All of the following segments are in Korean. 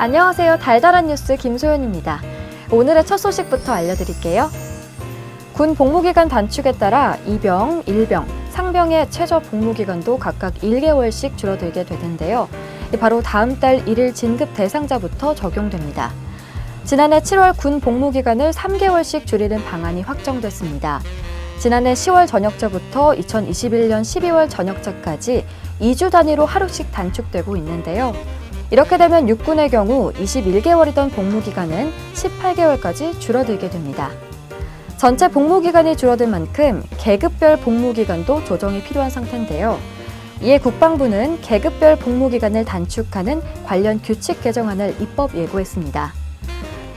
안녕하세요. 달달한 뉴스 김소연입니다. 오늘의 첫 소식부터 알려드릴게요. 군 복무기간 단축에 따라 이병, 일병, 상병의 최저 복무기간도 각각 1개월씩 줄어들게 되는데요. 바로 다음 달 1일 진급 대상자부터 적용됩니다. 지난해 7월 군 복무기간을 3개월씩 줄이는 방안이 확정됐습니다. 지난해 10월 전역자부터 2021년 12월 전역자까지 2주 단위로 하루씩 단축되고 있는데요. 이렇게 되면 육군의 경우 21개월이던 복무기간은 18개월까지 줄어들게 됩니다. 전체 복무기간이 줄어든 만큼 계급별 복무기간도 조정이 필요한 상태인데요. 이에 국방부는 계급별 복무기간을 단축하는 관련 규칙 개정안을 입법 예고했습니다.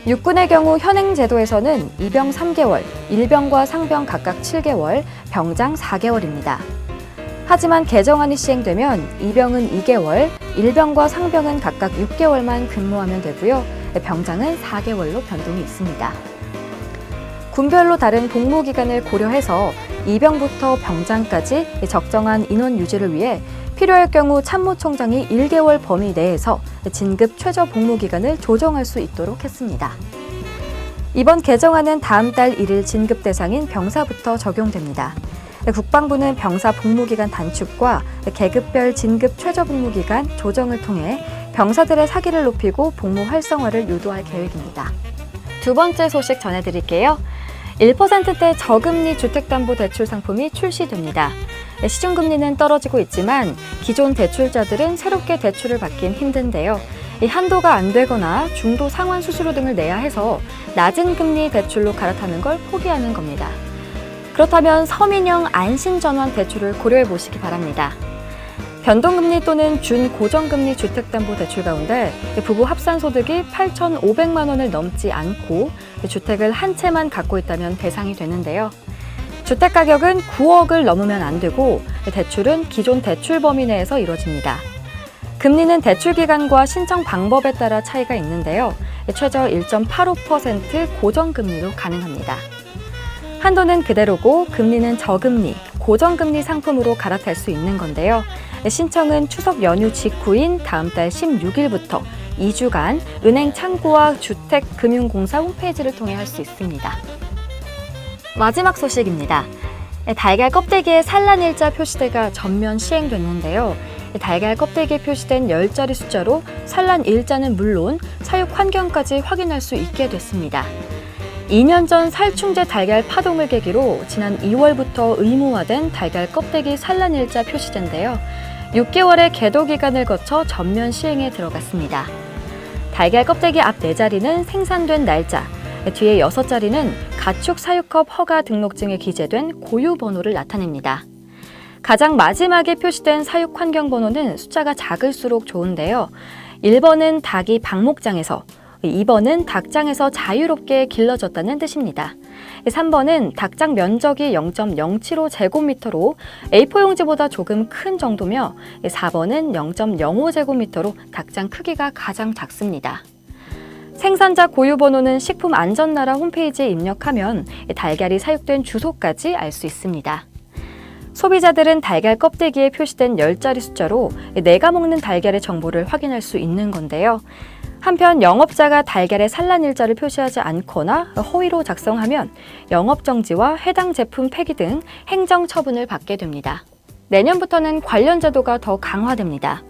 육군의 경우 현행 제도에서는 이병 3개월, 일병과 상병 각각 7개월, 병장 4개월입니다. 하지만 개정안이 시행되면 이병은 2개월, 일병과 상병은 각각 6개월만 근무하면 되고요. 병장은 4개월로 변동이 있습니다. 군별로 다른 복무 기간을 고려해서 이병부터 병장까지 적정한 인원 유지를 위해 필요할 경우 참모총장이 1개월 범위 내에서 진급 최저 복무 기간을 조정할 수 있도록 했습니다. 이번 개정안은 다음 달 1일 진급 대상인 병사부터 적용됩니다. 국방부는 병사 복무기간 단축과 계급별 진급 최저 복무기간 조정을 통해 병사들의 사기를 높이고 복무 활성화를 유도할 계획입니다. 두 번째 소식 전해드릴게요. 1%대 저금리 주택담보대출 상품이 출시됩니다. 시중금리는 떨어지고 있지만 기존 대출자들은 새롭게 대출을 받긴 힘든데요. 이 한도가 안 되거나 중도 상환 수수료 등을 내야 해서 낮은 금리 대출로 갈아타는 걸 포기하는 겁니다. 그렇다면 서민형 안심전환 대출을 고려해 보시기 바랍니다. 변동금리 또는 준고정금리 주택담보대출 가운데 부부 합산 소득이 8,500만 원을 넘지 않고 주택을 한 채만 갖고 있다면 대상이 되는데요. 주택 가격은 9억을 넘으면 안 되고 대출은 기존 대출 범위 내에서 이루어집니다. 금리는 대출 기간과 신청 방법에 따라 차이가 있는데요. 최저 1.85% 고정금리로 가능합니다. 한도는 그대로고 금리는 저금리, 고정금리 상품으로 갈아탈 수 있는 건데요. 신청은 추석 연휴 직후인 다음 달 16일부터 2주간 은행 창구와 주택금융공사 홈페이지를 통해 할 수 있습니다. 마지막 소식입니다. 달걀 껍데기에 산란일자 표시대가 전면 시행됐는데요. 달걀 껍데기에 표시된 10자리 숫자로 산란 일자는 물론 사육 환경까지 확인할 수 있게 됐습니다. 2년 전 살충제 달걀 파동을 계기로 지난 2월부터 의무화된 달걀 껍데기 산란 일자 표시제인데요. 6개월의 계도 기간을 거쳐 전면 시행에 들어갔습니다. 달걀 껍데기 앞 4자리는 생산된 날짜, 뒤에 6자리는 가축 사육업 허가 등록증에 기재된 고유 번호를 나타냅니다. 가장 마지막에 표시된 사육 환경 번호는 숫자가 작을수록 좋은데요. 1번은 닭이 방목장에서 2번은 닭장에서 자유롭게 길러졌다는 뜻입니다. 3번은 닭장 면적이 0.075제곱미터로 A4 용지보다 조금 큰 정도며 4번은 0.05 제곱미터로 닭장 크기가 가장 작습니다. 생산자 고유 번호는 식품안전나라 홈페이지에 입력하면 달걀이 사육된 주소까지 알 수 있습니다. 소비자들은 달걀 껍데기에 표시된 10자리 숫자로 내가 먹는 달걀의 정보를 확인할 수 있는 건데요. 한편 영업자가 달걀의 산란 일자를 표시하지 않거나 허위로 작성하면 영업 정지와 해당 제품 폐기 등 행정 처분을 받게 됩니다. 내년부터는 관련 제도가 더 강화됩니다.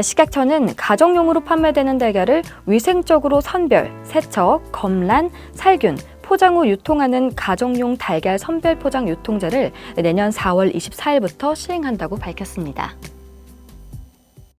식약처는 가정용으로 판매되는 달걀을 위생적으로 선별, 세척, 검란, 살균, 포장 후 유통하는 가정용 달걀 선별 포장 유통제를 내년 4월 24일부터 시행한다고 밝혔습니다.